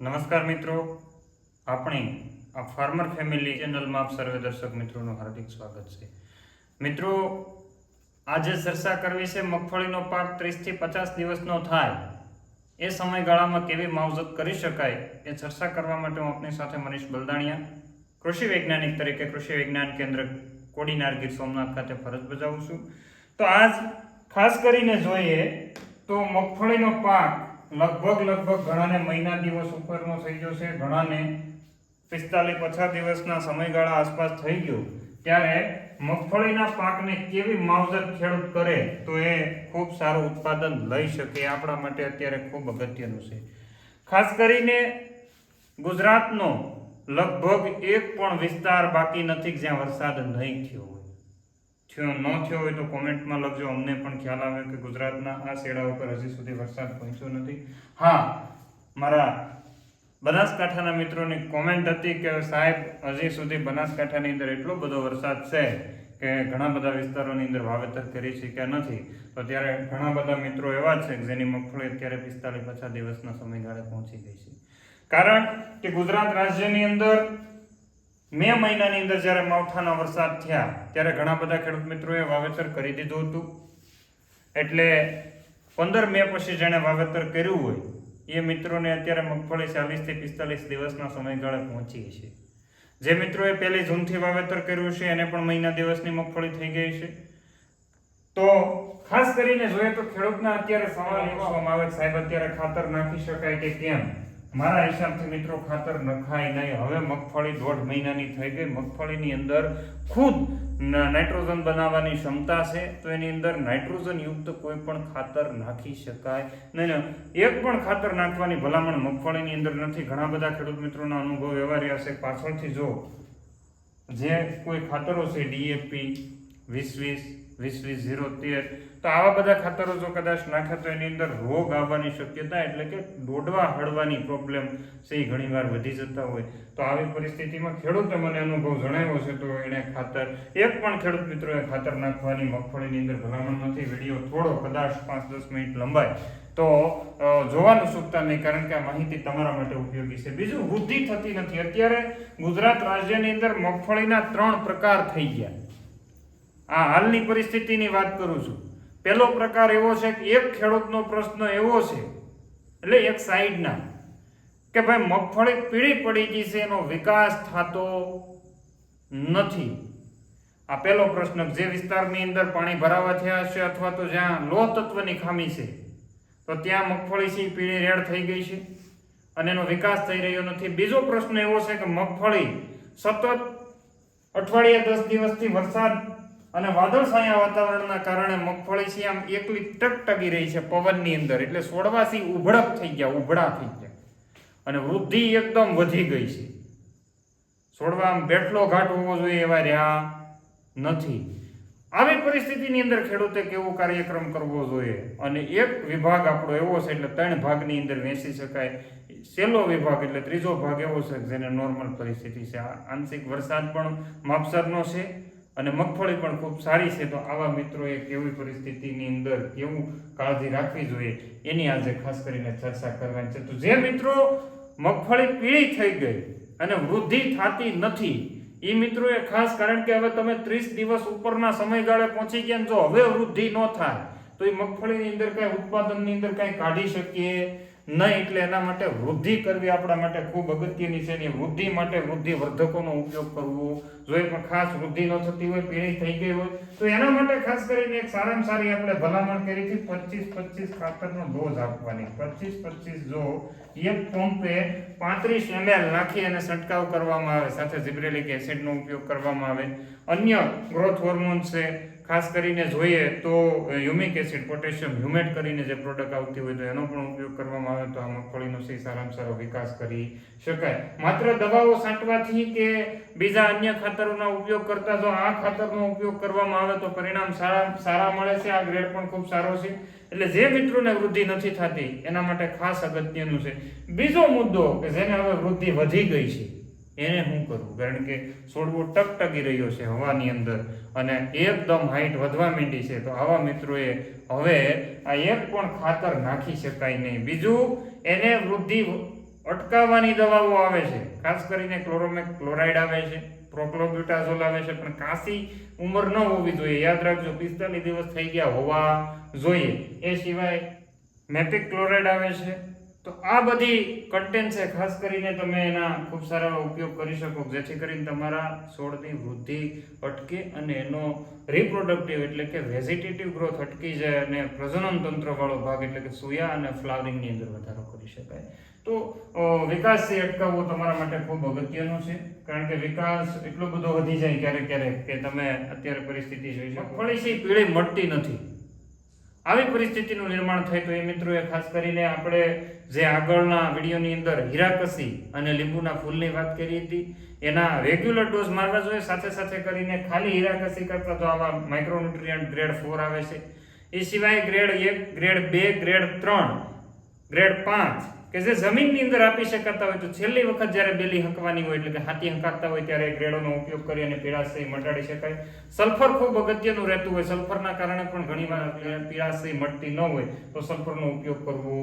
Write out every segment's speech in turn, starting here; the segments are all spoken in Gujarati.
નમસ્કાર મિત્રો. આપણી આ ફાર્મર ફેમિલી ચેનલમાં આપ સર્વે દર્શક મિત્રોનું હાર્દિક સ્વાગત છે. મિત્રો, આજે ચર્ચા કરવી છે મગફળીનો પાક ત્રીસથી પચાસ દિવસનો થાય. એ સમયગાળામાં કેવી માવજત કરી શકાય એ ચર્ચા કરવા માટે હું આપની સાથે મનીષ બલદાણિયા, કૃષિ વૈજ્ઞાનિક તરીકે કૃષિ વિજ્ઞાન કેન્દ્ર કોડીનાર ગીર સોમનાથ ખાતે ફરજ બજાવું છું. તો આજ ખાસ કરીને જોઈએ તો મગફળીનો પાક લગભગ લગભગ ઘણાને મહિના દિવસ ઉપરનો થઈ ગયો છે ઘણાને પિસ્તાલીસ પચાસ દિવસના સમયગાળા આસપાસ થઈ ગયો. ત્યારે મગફળીના પાકને કેવી માવજત ખેડૂત કરે તો એ ખૂબ સારું ઉત્પાદન લઈ શકે આપણા માટે અત્યારે ખૂબ અગત્યનું છે. ખાસ કરીને ગુજરાતનો લગભગ એક પણ વિસ્તાર બાકી નથી જ્યાં વરસાદ નહીં થયો. થયો ન થયો હોય તો કોમેન્ટમાં લખજો. અમને પણ ખ્યાલ આવે કે ગુજરાતના આ શેડા ઉપર હજી સુધી વરસાદ પહોંચ્યો નથી. હા, મારા બનાસકાંઠાના મિત્રોની કોમેન્ટ હતી કે સાહેબ, હજી સુધી બનાસકાંઠાની અંદર એટલો બધો વરસાદ છે કે ઘણા બધા વિસ્તારોની અંદર વાવેતર કરી શક્યા નથી. તો ત્યારે ઘણા બધા મિત્રો એવા છે જેની મગફળી અત્યારે પિસ્તાલીસ પચાસ દિવસના સમયગાળે પહોંચી ગઈ છે. કારણ કે ગુજરાત રાજ્યની અંદર મે મહિનાની અંદર જ્યારે માવઠાના વરસાદ થયા, ત્યારે ઘણા બધા ખેડૂત મિત્રોએ વાવેતર કરી દીધું હતું. એટલે પંદર મે પછી જેણે વાવેતર કર્યું હોય, એ મિત્રોને અત્યારે મગફળી ચાલીસથી પિસ્તાલીસ દિવસના સમયગાળે પહોંચી છે જે મિત્રોએ પહેલી જૂનથી વાવેતર કર્યું છે, એને પણ મહિના દિવસની મગફળી થઈ ગઈ છે. તો ખાસ કરીને જોઈએ તો ખેડૂતના અત્યારે સવાલ એવો આવે સાહેબ, અત્યારે ખાતર નાખી શકાય કે કેમ? મારા હિસાબથી મિત્રો ખાતર નખાય નહીં. હવે મગફળી દોઢ મહિનાની થઈ ગઈ. મગફળીની અંદર ખુદ નાઇટ્રોજન બનાવવાની ક્ષમતા છે. તો એની અંદર નાઇટ્રોજન યુક્ત કોઈ પણ ખાતર નાખી શકાય નહીં. એક પણ ખાતર નાખવાની ભલામણ મગફળીની અંદર નથી. ઘણા બધા ખેડૂત મિત્રોના અનુભવ એવા રહ્યા છે પાછળથી જો જે કોઈ ખાતરો છે ડીએપી વીસ વીસ વીસ વીસ ઝીરો તેર તો આવા બધા ખાતરો જો કદાચ નાખે તો એની અંદર રોગ આવવાની શક્યતા એટલે કે દોડવા હળવાની પ્રોબ્લેમ છે એ ઘણીવાર વધી જતા હોય. તો આવી પરિસ્થિતિમાં ખેડૂતે મને અનુભવ જણાવ્યો છે તો એણે ખાતર, એક પણ ખેડૂત મિત્રોએ ખાતર નાખવાની મગફળીની અંદર ભલામણ નથી વીડિયો થોડો કદાચ પાંચ દસ મિનિટ લંબાય. તો જોવાનું ચૂકતા નહીં કારણ કે આ માહિતી તમારા માટે ઉપયોગી છે. બીજું, વૃદ્ધિ થતી નથી. અત્યારે ગુજરાત રાજ્યની અંદર મગફળીના ત્રણ પ્રકાર થઈ ગયા. આ હાલની પરિસ્થિતિની વાત કરું છું. પહેલો પ્રકાર એવો છે કે એક ખેડૂતનો પ્રશ્ન એવો છે, એટલે એક સાઈડના, કે ભાઈ મગફળી પીળી પડી ગઈ છે, એનો વિકાસ થતો નથી. આ પહેલો પ્રશ્ન, જે વિસ્તારની અંદર પાણી ભરાવા થયા છે અથવા તો જ્યાં લોહ તત્વની ખામી છે, તો ત્યાં મગફળી છે પીળી રેડ થઈ ગઈ છે અને એનો વિકાસ થઈ રહ્યો નથી. બીજો પ્રશ્ન એવો છે કે મગફળી સતત અઠવાડિયા દસ દિવસથી વરસાદ અને વાદળછાયા વાતાવરણના કારણે મગફળી છે આમ એકલી ટકટકી રહી છે પવનની અંદર. એટલે છોડવાથી ઉભડક થઈ ગયા ઉભડા થઈ ગયા. અને વૃદ્ધિ એકદમ વધી ગઈ છે. છોડવા આમ બેઠલો ઘાટ હોવો જોઈએ એવા રહ્યા નથી. આવી પરિસ્થિતિની અંદર ખેડૂતે કેવો કાર્યક્રમ કરવો જોઈએ? અને એક વિભાગ આપણો એવો છે, એટલે ત્રણ ભાગની અંદર વેચી શકાય. છેલ્લો વિભાગ એટલે ત્રીજો ભાગ એવો છે, જેને નોર્મલ પરિસ્થિતિ છે. આંશિક વરસાદ પણ માપસરનો છે. અને મગફળી પણ ખૂબ સારી છે, તો આવા મિત્રોએ કેવી પરિસ્થિતિની અંદર કેવું કાળજી રાખવી જોઈએ, એની આજે ખાસ કરીને ચર્ચા કરવાની છે. તો જે મિત્રો મગફળી પીળી થઈ ગઈ અને વૃદ્ધિ થતી નથી એ મિત્રોએ ખાસ કારણ કે હવે તમે ત્રીસ દિવસ ઉપરના સમયગાળે પહોંચી ગયા જો હવે વૃદ્ધિ ન થાય, તો એ મગફળીની અંદર કાંઈ ઉત્પાદનની અંદર કાંઈ કાઢી શકીએ નહીં એટલે એના માટે વૃદ્ધિ કરવી આપણા માટે ખૂબ અગત્યની છે એની વૃદ્ધિ માટે વૃદ્ધિ વર્ધકોનો ઉપયોગ કરવો. જોઈએ પણ ખાસ વૃદ્ધિ ન થતી હોય પીળી થઈ ગઈ હોય, તો એના માટે ખાસ કરીને એક સારામાં સારી આપણે ભલામણ કરી હતી પચીસ પચીસ ખાતરનો ડોઝ આપવાની. પચીસ પચીસ જો એક પંપે પાંત્રીસ એમએલ નાખી અને છંટકાવ કરવામાં આવે, સાથે ઝિબ્રેલિક એસિડનો ઉપયોગ કરવામાં આવે. અન્ય ગ્રોથ હોર્મોન છે, ખાસ કરીને જોઈએ તો હ્યુમિક એસિડ પોટેશિયમ હ્યુમેટ કરીને જે પ્રોડક્ટ આવતી હોય તો એનો પણ ઉપયોગ કરવામાં આવે તો આ મગફળીનો સી સારામાં સારો વિકાસ કરી શકાય. માત્ર દવાઓ છાંટવાથી કે બીજા અન્ય ખાતરોના ઉપયોગ કરતા જો આ ખાતરનો ઉપયોગ કરવામાં આવે તો પરિણામ સારા સારા મળે છે, આ ગ્રેડ પણ ખૂબ સારો છે. એટલે જે મિત્રોને વૃદ્ધિ નથી થતી, એના માટે ખાસ અગત્યનું છે. બીજો મુદ્દો કે જેને હવે વૃદ્ધિ વધી ગઈ છે એને શું કરવું કારણ કે છોડવો ટકટકી રહ્યો છે હવાની અંદર અને એકદમ હાઈટ વધવા માંડી છે. તો આવા મિત્રોએ હવે આ એક પણ ખાતર નાખી શકાય નહીં. બીજું, એને વૃદ્ધિ અટકાવવાની દવાઓ આવે છે. ખાસ કરીને ક્લોરોમેક ક્લોરાઇડ આવે છે પ્રોક્લોબ્યુટાઝોલ આવે છે, પણ કાશી ઉંમર ન હોવી જોઈએ. યાદ રાખજો, પિસ્તાલીસ દિવસ થઈ ગયા હોવા જોઈએ. એ સિવાય મેપિક ક્લોરાઇડ આવે છે તો આ બધી કન્ટેન્ટ છે, ખાસ કરીને તમે એના ખૂબ સારા ઉપયોગ કરી શકો, જેથી કરીને તમારા છોડની વૃદ્ધિ અટકે અને એનો રિપ્રોડક્ટિવ એટલે કે વેજીટેટિવ ગ્રોથ અટકી જાય અને પ્રજનન તંત્રવાળો ભાગ એટલે કે સુયા અને ફ્લાવરિંગની અંદર વધારો કરી શકાય. તો વિકાસથી અટકાવવો તમારા માટે ખૂબ અગત્યનો છે, કારણ કે વિકાસ એટલો બધો વધી જાય ક્યારેક ક્યારેક કે તમે અત્યારે પરિસ્થિતિ જોઈ શકો. ફળી છે પીળી મળતી નથી. આવી પરિસ્થિતિનું નિર્માણ થાય તો એ મિત્રોએ ખાસ કરીને આપણે જે આગળના વિડીયોની અંદર હીરાકસી અને લીંબુના ફૂલની વાત કરી હતી, એના રેગ્યુલર ડોઝ મારવા જોઈએ સાથે સાથે કરીને ખાલી હીરાકસી કરતા તો આવા માઇક્રોન્યુટ્રિયન્ટ ગ્રેડ ફોર આવે છે. એ સિવાય ગ્રેડ એક ગ્રેડ બે ગ્રેડ ત્રણ ગ્રેડ પાંચ કે જે જમીનની અંદર આપી શકાતા હોય તો છેલ્લી વખત જ્યારે બેલી હંકવાની હોય એટલે કે હાથી હંકારતા હોય ત્યારે ગ્રેડોનો ઉપયોગ કરી અને પીળાશય મટાડી શકાય. સલ્ફર ખૂબ અગત્યનું રહેતું હોય. સલ્ફરના કારણે પણ ઘણીવાર પીળાશય મટતી ન હોય. તો સલ્ફરનો ઉપયોગ કરવો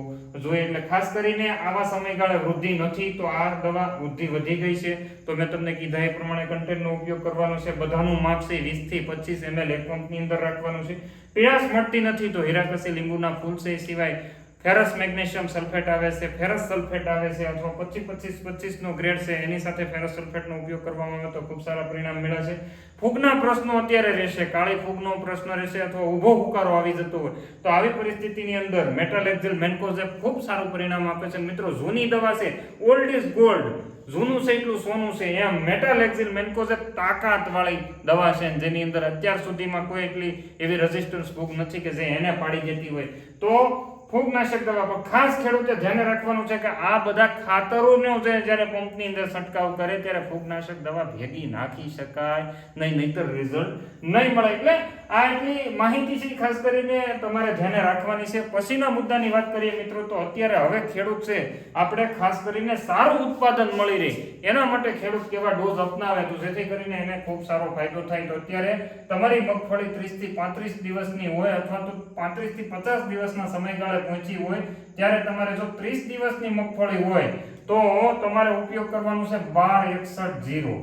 જોઈએ. એટલે ખાસ કરીને આવા સમયગાળે વૃદ્ધિ નથી, તો આ દવા વૃદ્ધિ વધી ગઈ છે. તો મેં તમને કીધા એ પ્રમાણે કન્ટેન્ટનો ઉપયોગ કરવાનો છે. બધાનું માપ છે વીસથી પચીસ એમએલ એક પંપની અંદર રાખવાનું છે. પીળાશ મળતી નથી, તો હીરાકસી લીંબુના ફૂલ છે. સિવાય ફેરસ મેગ્નેશિયમ સલ્ફેટ આવે છે, ફેરસ સલ્ફેટ આવે છે, અથવા પચીસ પચીસ પચીસ નો ગ્રેડ છે, એની સાથે ફેરસ સલ્ફેટનો ઉપયોગ કરવામાં આવે તો ખૂબ સારા પરિણામ મળે છે. ફૂગના પ્રશ્નો અત્યારે રહેશે. કાળી ફૂગનો પ્રશ્ન રહેશે અથવા ઊભો હુકારો આવી જતો હોય. તો આવી પરિસ્થિતિની અંદર મેટાલેક્ઝિલ મેન્કોઝેપ ખૂબ સારું પરિણામ આપે છે. મિત્રો, જૂની દવા છે. ઓલ્ડ ઇઝ ગોલ્ડ જૂનું છે એટલું સોનું છે. એમ મેટાલેક્ઝિલ મેન્કોઝેપ તાકાત વાળી દવા છે. જેની અંદર અત્યાર સુધીમાં કોઈ એટલી એવી રેઝિસ્ટન્સ ફૂગ નથી કે જે એને પાડી દેતી હોય. તો ફૂગનાશક દવા પણ ખાસ ખેડૂતે ધ્યાને રાખવાનું છે કે આ બધા ખાતરોનો જે જ્યારે પંપની અંદર છંટકાવ કરે ત્યારે ફૂગનાશક દવા ભેગી નાખી શકાય નહીં. નહીતર રિઝલ્ટ નહીં મળે. એટલે આ એટલી માહિતી છે, ખાસ કરીને તમારે ધ્યાને રાખવાની છે. પછીના મુદ્દાની વાત કરીએ મિત્રો, તો અત્યારે હવે ખેડૂત છે. આપણે ખાસ કરીને સારું ઉત્પાદન મળી રહે. એના માટે ખેડૂત કેવા ડોઝ અપનાવે તો જેથી કરીને એને ખૂબ સારો ફાયદો થાય. તો અત્યારે તમારી મગફળી 30 થી પાંત્રીસ દિવસની હોય અથવા તો પાંત્રીસથી પચાસ દિવસના સમયગાળે પહોંચી હોય, ત્યારે તમારે જો ત્રીસ દિવસની મગફળી હોય, તો તમારે ઉપયોગ કરવાનો છે બાર એકસઠ જીરો.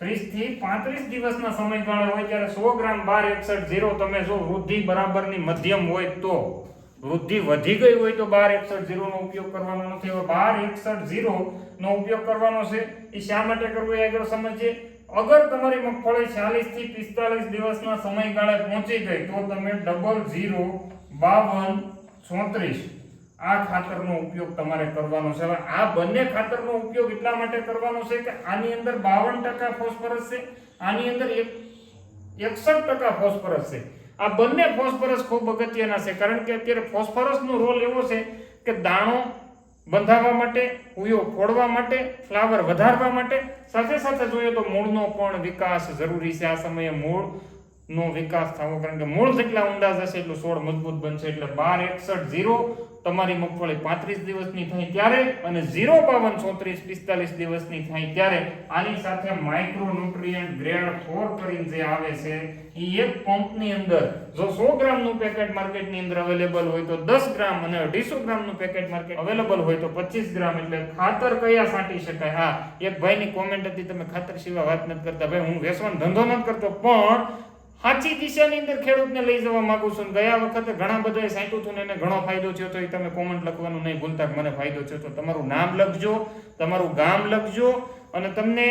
ત્રીસથી પાંત્રીસ દિવસના સમયગાળા હોય ત્યારે સો ગ્રામ બાર એકસઠ ઝીરો તમે જો વૃદ્ધિ બરાબરની મધ્યમ હોય તો, વૃદ્ધિ વધી ગઈ હોય તો બાર એકસઠ ઝીરોનો ઉપયોગ કરવાનો નથી. હવે બાર એકસઠ ઝીરોનો ઉપયોગ કરવાનો છે એ શા માટે કરવું એ આગળ સમજીએ? અગર તમારી મગફળી ચાલીસથી પિસ્તાલીસ દિવસના સમયગાળે પહોંચી ગઈ, તો તમે ડબલ ઝીરો, બાવન, ચોત્રીસ આ ખાતરનો ઉપયોગ તમારે કરવાનો છે. હવે આ બંને ખાતરનો ઉપયોગ એટલા માટે કરવાનો છે કે આની અંદર બાવન ટકા ફોસ્ફરસ છે, આની અંદર એક, એકસઠ ટકા ફોસ્ફરસ છે. આ બંને ફોસ્ફરસ ખૂબ અગત્યના છે, કારણ કે અત્યારે ફોસ્ફરસનો રોલ એવો છે કે દાણો બંધાવવા માટે, ઉયો ફોડવા માટે, ફ્લાવર વધારવા માટે, સાથે સાથે જોઈએ તો મૂળનો પણ વિકાસ જરૂરી છે. આ સમયે મૂળ નો વિકાસ થવો, કારણ કે મૂળ જેટલા ઊંડા જશે એટલું છોડ મજબૂત બનશે. એટલે બાર, એકસઠ, ઝીરો, તમારી મગફળી પાંત્રીસ દિવસની થાય ત્યારે અને ઝીરો બાવન ચોત્રીસ પિસ્તાલીસ દિવસની થાય ત્યારે આની સાથે માઇક્રો ન્યુટ્રિયન્ટ ગ્રેડ ફોર કરીને જે આવે છે, એ એક પંપની અંદર, જો સો ગ્રામનું પેકેટ માર્કેટની અંદર અવેલેબલ હોય તો દસ ગ્રામ અને અઢીસો ગ્રામનું પેકેટ માર્કેટ અવેલેબલ હોય તો પચીસ ગ્રામ. એટલે ખાતર કયા છાંટી શકાય? હા, એક ભાઈની કોમેન્ટ હતી, તમે ખાતર સિવાય વાત નથી કરતા. ભાઈ, હું વેસવાનો ધંધો નથી કરતો, પણ સાચી દિશાની અંદર ખેડૂતને લઈ જવા માંગુ છું. ગયા વખતે ઘણા બધાએ સાંટ્યું હતું એને ઘણો ફાયદો થયો તો એ તમે કોમેન્ટ લખવાનું નહીં ભૂલતા મને ફાયદો થયો તો. તમારું નામ લખજો, તમારું ગામ લખજો અને તમને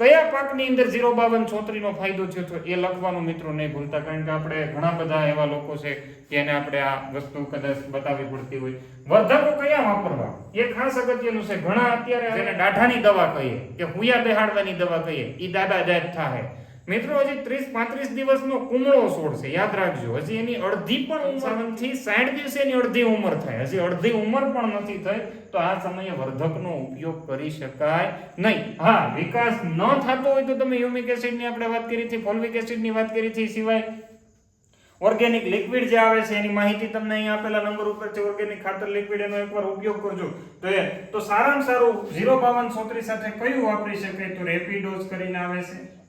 કયા પાકની અંદર ઝીરો બાવન છોતરીનો ફાયદો થયો તો એ લખવાનું મિત્રો નહીં ભૂલતા, કારણ કે આપણે ઘણા બધા એવા લોકો છે એને આપણે આ વસ્તુ કદાચ બતાવવી પડતી હોય. વર્ધકો કયા વાપરવા? એ ખાસ અગત્યનું છે. ઘણા અત્યારે જેને દાઢાની દવા કહીએ કે હુયા બેહાડવાની દવા કહીએ એ દાદા જાત થાય મિત્રો, હજી ત્રીસ પાંત્રીસ દિવસનો કુમળો છોડ છે, યાદ રાખજો. હજી એની અડધી પણ ઉંમરથી સાઠ દિવસે એની અડધી ઉંમર થાય. હજી અડધી ઉંમર પણ નથી થઈ, તો આ સમયે વર્ધકનો ઉપયોગ કરી શકાય નહીં. હા, વિકાસ ન થતો હોય તો તમે યુમિક એસિડની આપણે વાત કરી હતી, ફોલ્વિક એસિડની વાત કરી હતી, સિવાય ઓર્ગેનિક લિક્વિડ જે આવે છે, એની માહિતી તમને અહીં આપેલા નંબર ઉપર છે, ઓર્ગેનિક ખાતર લિક્વિડ એનો એકવાર ઉપયોગ કરજો. તો એ, તો સારામાં સારું, ઝીરો બાવન સોત્રીસ સાથે કયું વાપરી શકાય તો રેપિડોઝ કરીને આવે છે.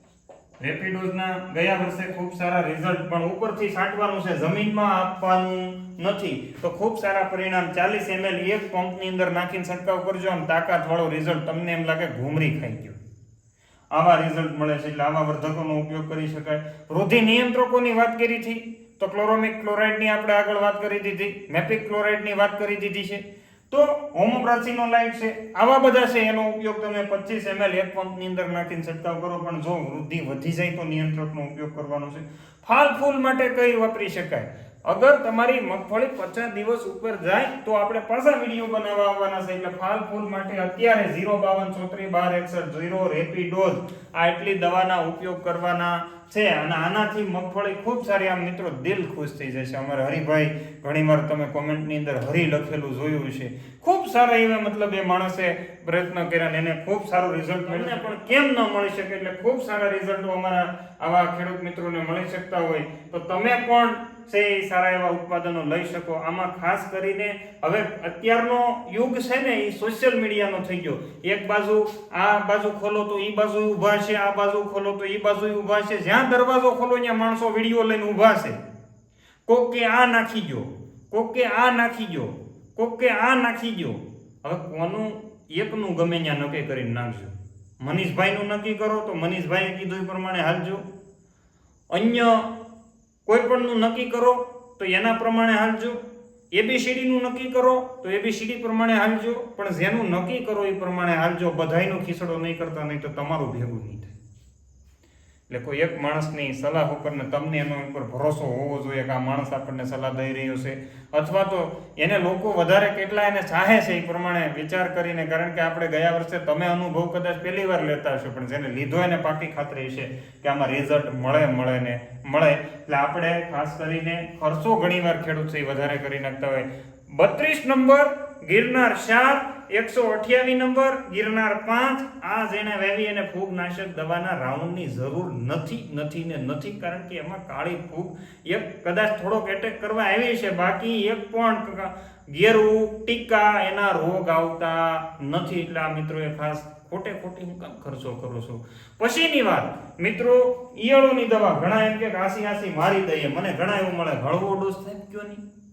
રેપિડોઝના ગયા વર્ષે ખૂબ સારા રિઝલ્ટ પણ ઉપરથી છાંટવાનું છે, જમીનમાં આપવાનું નથી. તો ખૂબ સારા પરિણામ, ચાલીસ એમએલ એક પંપની અંદર નાખીને છંટકાવ કરજો, આમ તાકાતવાળો રિઝલ્ટ તમને એમ લાગે ઘૂમરી ખાઈ ગયો. આવા રિઝલ્ટ મળે છે એટલે આવા વર્ધકોનો ઉપયોગ કરી શકાય. વૃદ્ધિ નિયંત્રકોની વાત કરી હતી, તો ક્લોરોમિક ક્લોરાઇડની આપણે આગળ વાત કરી દીધી. મેપિક ક્લોરાઇડની વાત કરી દીધી છે. તો હોમોપ્રાચીનો લાઈટ છે. આવા બધા છે, એનો ઉપયોગ તમે પચીસ એમએલ એક પંપની અંદર નાખીને છંટકાવ કરો, પણ જો વૃદ્ધિ વધી જાય તો નિયંત્રકનો ઉપયોગ કરવાનો છે. ફાલ ફૂલ માટે કઈ વાપરી શકાય? અગર તમારી મગફળી પચાસ દિવસ ઉપર જાય, તો આપણે પાછા વીડિયો બનાવવા આવવાના છે, એટલે ફાલ ફૂલ માટે અત્યારે ઝીરો બાવન ચોત્રીસ બાર એકસઠ ઝીરો રેપિડોઝ આ એટલી દવાના ઉપયોગ કરવાના છે. અને આનાથી મગફળી ખૂબ સારી. આમ મિત્રો દિલ ખુશ થઈ જશે. અમારે હરિભાઈ ઘણીવાર તમે કોમેન્ટની અંદર હરી લખેલું જોયું છે ખૂબ સારા એવા મતલબ એ માણસે પ્રયત્ન કર્યા અને એને ખૂબ સારું રિઝલ્ટ મળ્યું. પણ કેમ ન મળી શકે એટલે ખૂબ સારા રિઝલ્ટો અમારા આવા ખેડૂત મિત્રોને મળી શકતા હોય. તો તમે પણ છે એ સારા એવા ઉત્પાદનો લઈ શકો. આમાં ખાસ કરીને હવે અત્યારનો યુગ છે ને એ સોશિયલ મીડિયાનો થઈ ગયો. એક બાજુ આ બાજુ ખોલો તો એ બાજુ ઊભા છે આ બાજુ ખોલો તો એ બાજુ ઊભા છે. જ્યાં દરવાજો ખોલો ત્યાં માણસો વીડિયો લઈને ઊભા છે. કોક કે આ નાખી ગયો કોક કે આ નાખી ગયો કોક કે આ નાખી ગયો હવે કોનું એકનું ગમે ત્યાં નક્કી કરીને નાખજો. મનીષભાઈનું નક્કી કરો તો મનીષભાઈએ કીધું એ પ્રમાણે હાલજો. અન્ય કોઈ પણનું નક્કી કરો તો એના પ્રમાણે હાલજો. એબીસીડીનું નક્કી કરો તો એબીસીડી પ્રમાણે હાલજો. પણ જેનું નક્કી કરો એ પ્રમાણે હાલજો. બધાયનો ખીસડો નહીં કરતા, નહીં તો તમારું ભેગું નહીં થાય. એટલે કોઈ એક માણસની સલાહ ઉપર ને તમને એના ઉપર ભરોસો હોવો જોઈએ કે આ માણસ આપણને સલાહ દઈ રહ્યો છે. અથવા તો એને લોકો વધારે કેટલા એને ચાહે છે એ પ્રમાણે વિચાર કરીને, કારણ કે આપણે ગયા વર્ષે તમે અનુભવ કદાચ પહેલી વાર લેતા હશો, પણ જેને લીધો એને પાકી ખાતરી છે કે આમાં રિઝલ્ટ મળે મળે ને મળે. એટલે આપણે ખાસ કરીને ખર્ચો ઘણીવાર ખેડૂત છે એ વધારે કરી નાખતા હોય. બત્રીસ નંબર ગિરનાર ચાર એકસો અઠ્યાવીસ નંબર, ગિરનાર પાંચ. આ જેને વેવી અને ફૂગનાશક દવાના રાઉન્ડની જરૂર નથી નથી ને નથી, કારણ કે એમાં કાળી ફૂગ એક કદાચ થોડોક એટેક કરવા આવી છે, બાકી એક પણ ક- ગેરું, ટીકા એના રોગ આવતા નથી. એટલે આ મિત્રોએ ખાસ ખોટે ખોટી હું કામ ખર્ચો કરું છું. પછીની વાત, મિત્રો, ઈયળોની દવા ઘણા એમ કે આસી આસી મારી દઈએ. મને ઘણા એવું મળે. હળવો ડોઝ થાય કયો નહીં?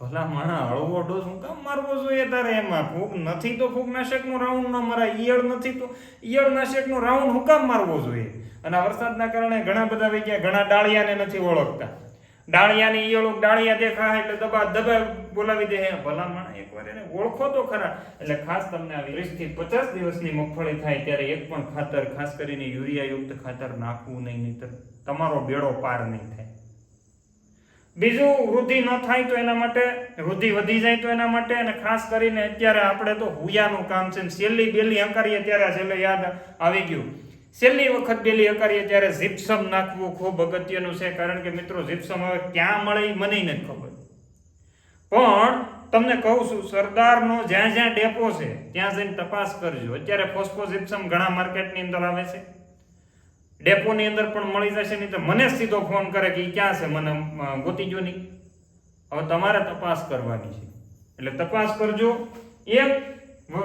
ભલા માણા, હળવો ડોઝ હું કામ મારવો જોઈએ તારે એમાં? ફૂગ નથી તો ફૂગનાશકનો રાઉન્ડ ન મરાય. ઈયળ નથી તો ઈયળનાશકનો રાઉન્ડ હું કામ મારવો જોઈએ? અને વરસાદના કારણે ઘણા બધા વહી ગયા. ઘણા ડાળિયાને નથી ઓળખતા. ડાળિયાની ઈયળો ડાળિયા દેખાય એટલે દબા દબા બોલાવી દે ભલા માણા, એકવાર એને ઓળખો તો ખરા. એટલે ખાસ તમને આવી વીસથી પચાસ દિવસની મગફળી થાય ત્યારે એક પણ ખાતર, ખાસ કરીને યુરિયા યુક્ત ખાતર નાખવું નહીં નહીતર તમારો બેડો પાર નહીં થાય. બીજું વૃદ્ધિ ન થાય તો એના માટે, વૃદ્ધિ વધી જાય તો એના માટે અને ખાસ કરીને અત્યારે આપણે તો હુયાનું કામ છે છેલ્લી બેલી હકારીએ ત્યારે છેલ્લે યાદ આવી ગયું. છેલ્લી વખત બેલી હકારીએ ત્યારે જીપ્સમ નાખવું ખૂબ અગત્યનું છે, કારણ કે મિત્રો જીપ્સમ હવે ક્યાં મળે મને નથી ખબર. પણ તમને કહું છું, સરદારનો જ્યાં જ્યાં ડેપો છે, ત્યાં જઈને તપાસ કરજો. અત્યારે ફોસ્ફો જીપ્સમ ઘણા માર્કેટની અંદર આવે છે. ડેપોની અંદર પણ મળી જશે નહીં તો મને સીધો ફોન કરે કે એ ક્યાં છે? મને ગોતી ગયો નહીં. હવે તમારે તપાસ કરવાની છે. એટલે તપાસ કરજો. એક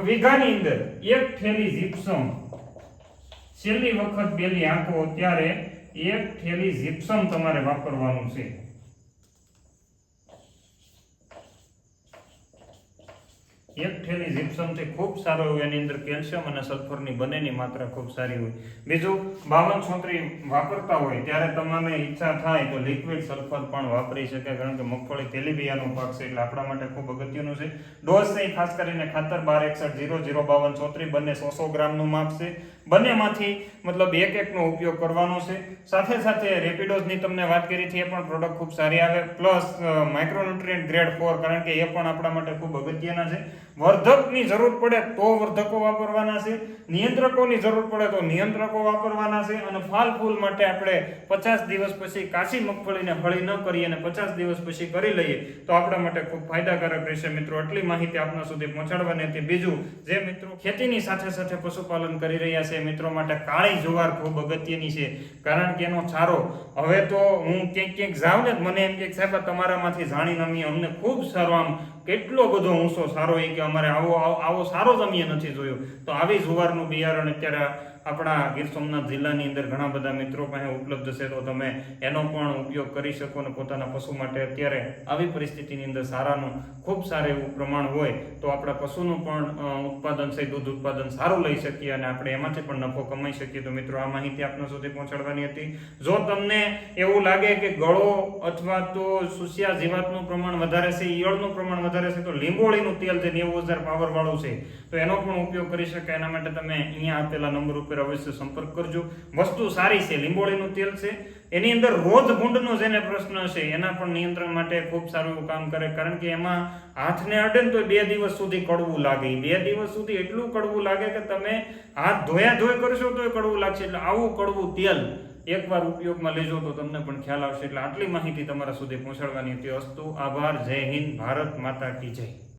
વીઘાની અંદર એક થેલી જીપ્સમ છેલ્લી વખત બેલી આંખો ત્યારે એક થેલી જીપ્સમ તમારે વાપરવાનું છે. એક થેલી જીપ્સમથી ખૂબ સારો એવું એની અંદર કેલ્શિયમ અને સલ્ફરની બંનેની માત્રા ખૂબ સારી હોય. બીજું, બાવન છોતરી વાપરતા હોય, ત્યારે તમને ઈચ્છા થાય તો લિક્વિડ સલ્ફર પણ વાપરી શકે, કારણ કે મગફળી તેલીબિયાનો પાક છે, એટલે આપણા માટે ખૂબ અગત્યનું છે. ડોઝ છે ખાસ કરીને ખાતર બાર એકસઠ જીરો ઝીરો બાવન છોતરી બંને સો સો ગ્રામનું માપ છે. બંનેમાંથી મતલબ એક એકનો ઉપયોગ કરવાનો છે. સાથે સાથે રેપિડોઝની તમને વાત કરી હતી એ પણ પ્રોડક્ટ ખૂબ સારી આવે. પ્લસ માઇક્રોન્યુટ્રિયન્ટ ગ્રેડ ફોર કારણ કે એ પણ આપણા માટે ખૂબ અગત્યના છે. વર્ધકની જરૂર પડે તો વર્ધકો વાપરવાના છે, નિયંત્રકોની જરૂર પડે તો નિયંત્રકો વાપરવાના છે અને ફાલ ફૂલ માટે આપણે પચાસ દિવસ પછી કાચી મગફળીને ફળી ન કરીએ અને પચાસ દિવસ પછી કરી લઈએ તો આપણા માટે ખૂબ ફાયદાકારક રહેશે. મિત્રો, આટલી માહિતી આપના સુધી પહોંચાડવાની હતી બીજું જે મિત્રો ખેતીની સાથે સાથે પશુપાલન કરી રહ્યા છે મિત્રો માટે કાળી જુવાર ખૂબ અગત્યની છે. કારણ કે એનો ચારો, હવે તો હું ક્યાંક ક્યાંક જાઉં ને મને એમ કે સાહેબ તમારામાંથી જાણીને અમે અમને ખૂબ સારો આમ કેટલો બધો ઊંચો સારો એ કે અમારે આવો આવો સારો જ અમે નથી જોયો. તો આવી જુવારનું બિયારણ અત્યારે આપણા ગીર સોમનાથ જિલ્લાની અંદર ઘણા બધા મિત્રો પાસે ઉપલબ્ધ છે, તો તમે એનો પણ ઉપયોગ કરી શકો અને પોતાના પશુ માટે અત્યારે આવી પરિસ્થિતિની અંદર સારાનું ખૂબ સારું એવું પ્રમાણ હોય, તો આપણા પશુનું પણ ઉત્પાદન છે, દૂધ ઉત્પાદન સારું લઈ શકીએ અને આપણે એમાંથી પણ નફો કમાઈ શકીએ. તો મિત્રો, આ માહિતી આપના સુધી પહોંચાડવાની હતી. જો તમને એવું લાગે કે ગળો અથવા તો સુસિયા જીવાતનું પ્રમાણ વધારે છે, ઈયળનું પ્રમાણ વધારે છે, તો લીંબોળીનું તેલ જે નેવું હજાર પાવરવાળું છે, તો એનો પણ ઉપયોગ કરી શકાય. એના માટે તમે અહીંયા આપેલા નંબર ઉપર અવશ્ય સંપર્ક કરજો. વસ્તુ સારી છે, લીંબોળીનું તેલ છે. એની અંદર રોજ ગુંડનો જેને પ્રશ્ન છે. એના પણ નિયંત્રણ માટે ખૂબ સારું એવું કામ કરે. કારણ કે એમાં હાથને અડે ને તો બે દિવસ સુધી કડવું લાગે. બે દિવસ સુધી એટલું કડવું લાગે કે તમે હાથ ધોયા ધોઈ કરશો તો કડવું લાગશે. એટલે આવું કડવું તેલ એકવાર ઉપયોગમાં લેજો તો તમને પણ ખ્યાલ આવશે. એટલે આટલી માહિતી તમારા સુધી પહોંચાડવાની હતી. અસ્તુ, આભાર. જય હિન્દ. ભારત માતા કી જય.